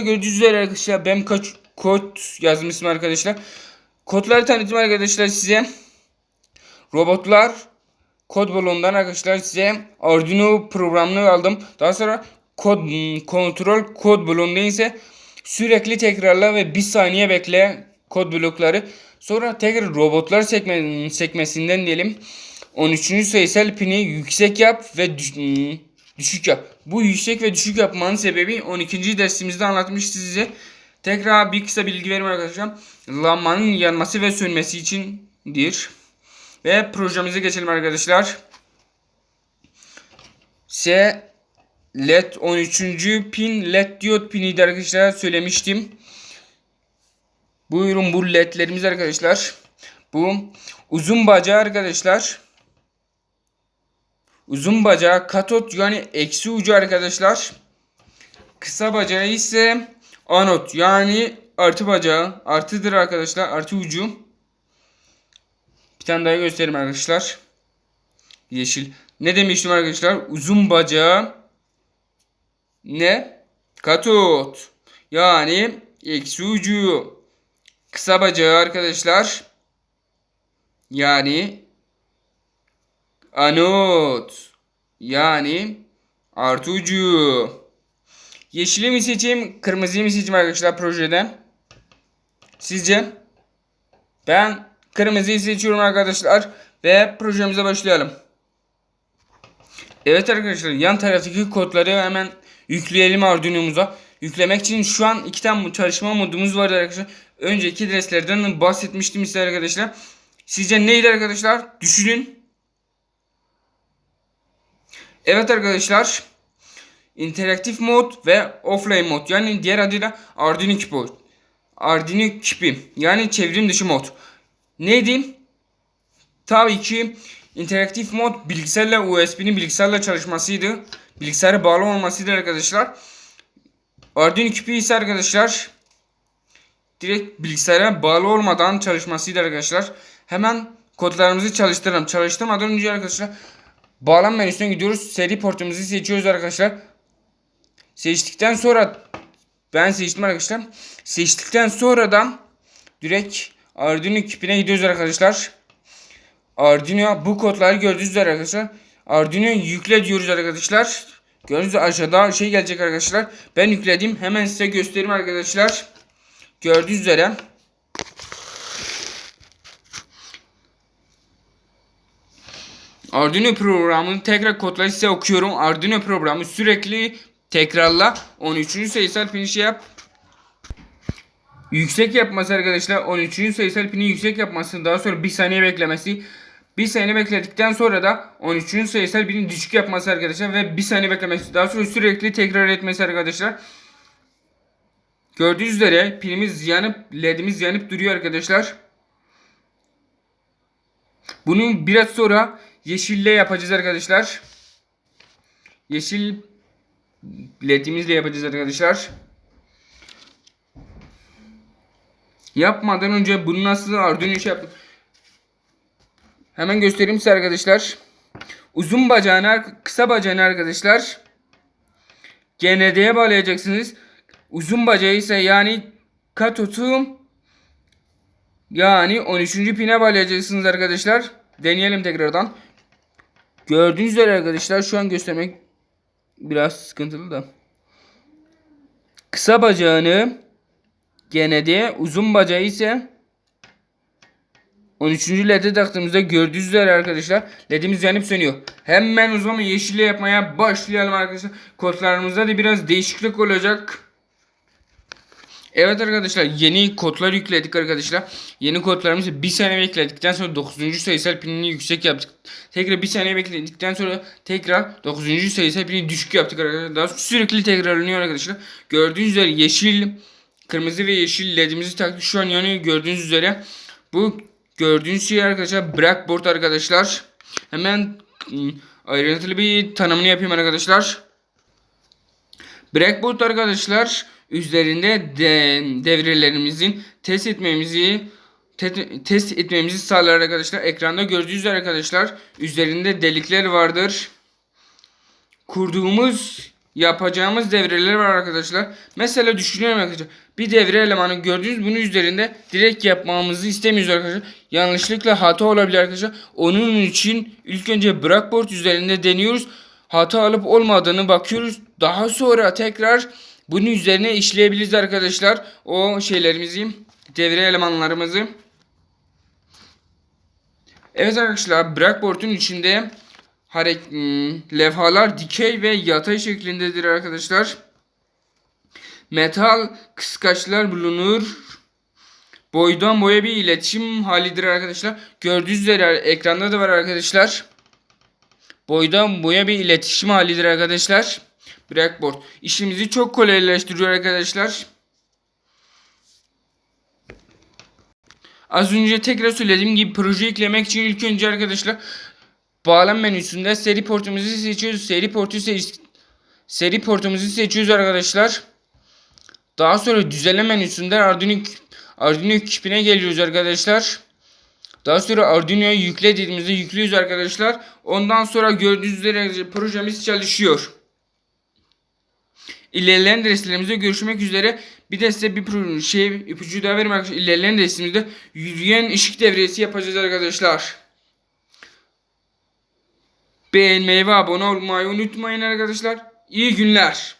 Gördüğünüz üzere arkadaşlar ben kaç kod yazmışım arkadaşlar. Kodları tanıtayım arkadaşlar size. Robotlar kod bloğundan arkadaşlar size Arduino programını aldım. Daha sonra kod kontrol kod bloğunda ise sürekli tekrarla ve bir saniye bekle kod blokları. Sonra tekrar robotlar sekme, sekmesinden diyelim 13. sayısal pini yüksek yap ve düşük yap. Bu yüksek ve düşük yapmanın sebebi 12. dersimizde anlatmıştı size. Tekrar bir kısa bilgi vereyim arkadaşlar. Lambanın yanması ve sönmesi içindir. Ve projemize geçelim arkadaşlar. S LED 13. pin LED diyot piniydi arkadaşlar söylemiştim. Buyurun bu ledlerimiz arkadaşlar. Bu uzun bacağı arkadaşlar. Uzun bacağı katot yani eksi ucu arkadaşlar. Kısa bacağı ise anot yani artı bacağı. Artıdır arkadaşlar artı ucu. Bir tane daha göstereyim arkadaşlar. Yeşil. Ne demiştim arkadaşlar? Uzun bacağı ne? Katot. Yani eksi ucu. Kısa bacağı arkadaşlar. Yani anot. Yani artı ucu. Yeşili mi seçeyim, kırmızıyı mı seçeyim arkadaşlar projeden? Sizce? Ben kırmızıyı seçiyorum arkadaşlar ve projemize başlayalım. Evet arkadaşlar yan taraftaki kodları hemen yükleyelim Arduino'muza. Yüklemek için şu an iki tane çalışma modumuz var arkadaşlar. Önceki derslerden bahsetmiştim size arkadaşlar. Sizce neydi arkadaşlar? Düşünün. Evet arkadaşlar. interaktif mod ve offline mod yani diğer adıyla Arduino kipi. Arduino kipi yani çevrim dışı mod. Neydi? Tabii ki interaktif mod bilgisayarla USB'nin bilgisayarla çalışmasıydı. Bilgisayara bağlı olmasıydı arkadaşlar. Arduino kipi ise arkadaşlar direkt bilgisayara bağlı olmadan çalışmasıydı arkadaşlar. Hemen kodlarımızı çalıştıralım. Çalıştırmadan önce arkadaşlar bağlam menüsüne gidiyoruz. Seri portumuzu seçiyoruz arkadaşlar. Seçtikten sonra ben seçtim arkadaşlar. Seçtikten sonradan direkt Arduino kipine gidiyoruz arkadaşlar. Arduino bu kodları gördüğünüz arkadaşlar. Arduino yükle diyoruz arkadaşlar. Gördüğünüz aşağıda şey gelecek arkadaşlar. Ben yükledim. Hemen size göstereyim arkadaşlar. Gördüğünüz üzere. Arduino programını tekrar kodları size okuyorum. Arduino programı sürekli tekrarla 13. sayısal pini şey yap. Yüksek yapması arkadaşlar 13. sayısal pini yüksek yapması daha sonra bir saniye beklemesi. Bir saniye bekledikten sonra da 13. sayısal pini düşük yapması arkadaşlar ve bir saniye beklemesi daha sonra sürekli tekrar etmesi arkadaşlar. Gördüğünüz üzere pilimiz yanıp ledimiz yanıp duruyor arkadaşlar. Bunu biraz sonra yeşille yapacağız arkadaşlar. Yeşil ledimizle yapacağız arkadaşlar. Yapmadan önce bunu nasıl Arduino şey yaptım. Hemen göstereyim size arkadaşlar. Uzun bacağını kısa bacağını arkadaşlar GND'ye bağlayacaksınız. Uzun bacağı ise yani katotu yani 13. pine bağlayacaksınız arkadaşlar. Deneyelim tekrardan. Gördüğünüz üzere arkadaşlar şu an göstermek biraz sıkıntılı da. Kısa bacağını GND, uzun bacağı ise 13. led'e taktığımızda gördüğünüz üzere arkadaşlar ledimiz yanıp sönüyor. Hemen o zaman yeşille yapmaya başlayalım arkadaşlar. Kodlarımızda da biraz değişiklik olacak. Evet arkadaşlar yeni kodlar yükledik arkadaşlar. Yeni kodlarımızı bir saniye bekledikten sonra 9. sayısal pinini yüksek yaptık. Tekrar bir saniye bekledikten sonra tekrar 9. sayısal pinini düşük yaptık arkadaşlar. Daha sürekli tekrarlanıyor arkadaşlar. Gördüğünüz üzere yeşil, kırmızı ve yeşil ledimizi taktık. Şu an yanıyor gördüğünüz üzere. Bu gördüğünüz şey arkadaşlar blackboard arkadaşlar. Hemen ıı, ayrıntılı bir tanımını yapayım arkadaşlar. Blackboard arkadaşlar üzerinde de, devrelerimizin test etmemizi te, test etmemizi sağlar arkadaşlar. Ekranda gördüğünüz üzere arkadaşlar üzerinde delikler vardır. Kurduğumuz yapacağımız devreler var arkadaşlar. Mesela düşünüyorum arkadaşlar. Bir devre elemanı gördüğünüz bunun üzerinde direkt yapmamızı istemiyoruz arkadaşlar. Yanlışlıkla hata olabilir arkadaşlar. Onun için ilk önce Blackboard üzerinde deniyoruz. Hata alıp olmadığını bakıyoruz. Daha sonra tekrar bunun üzerine işleyebiliriz arkadaşlar. O şeylerimizi, devre elemanlarımızı. Evet arkadaşlar Blackboard'un içinde hmm, levhalar dikey ve yatay şeklindedir arkadaşlar. Metal kıskaçlar bulunur. Boydan boya bir iletişim halidir arkadaşlar. Gördüğünüz üzere ekranda da var arkadaşlar. Boydan boya bir iletişim halidir arkadaşlar. Blackboard. İşimizi çok kolaylaştırıyor arkadaşlar. Az önce tekrar söylediğim gibi proje eklemek için ilk önce arkadaşlar bağlam menüsünde seri portumuzu seçiyoruz. Seri portu seç seri portumuzu seçiyoruz arkadaşlar. Daha sonra düzenle menüsünde Arduino Arduino küpüne geliyoruz arkadaşlar. Daha sonra Arduino'ya yükle dediğimizde yüklüyoruz arkadaşlar. Ondan sonra gördüğünüz üzere projemiz çalışıyor. İlerleyen derslerimizde görüşmek üzere. Bir de size bir şey ipucu daha vereyim arkadaşlar. İlerleyen dersimizde yürüyen ışık devresi yapacağız arkadaşlar. Beğenmeyi ve abone olmayı unutmayın arkadaşlar. İyi günler.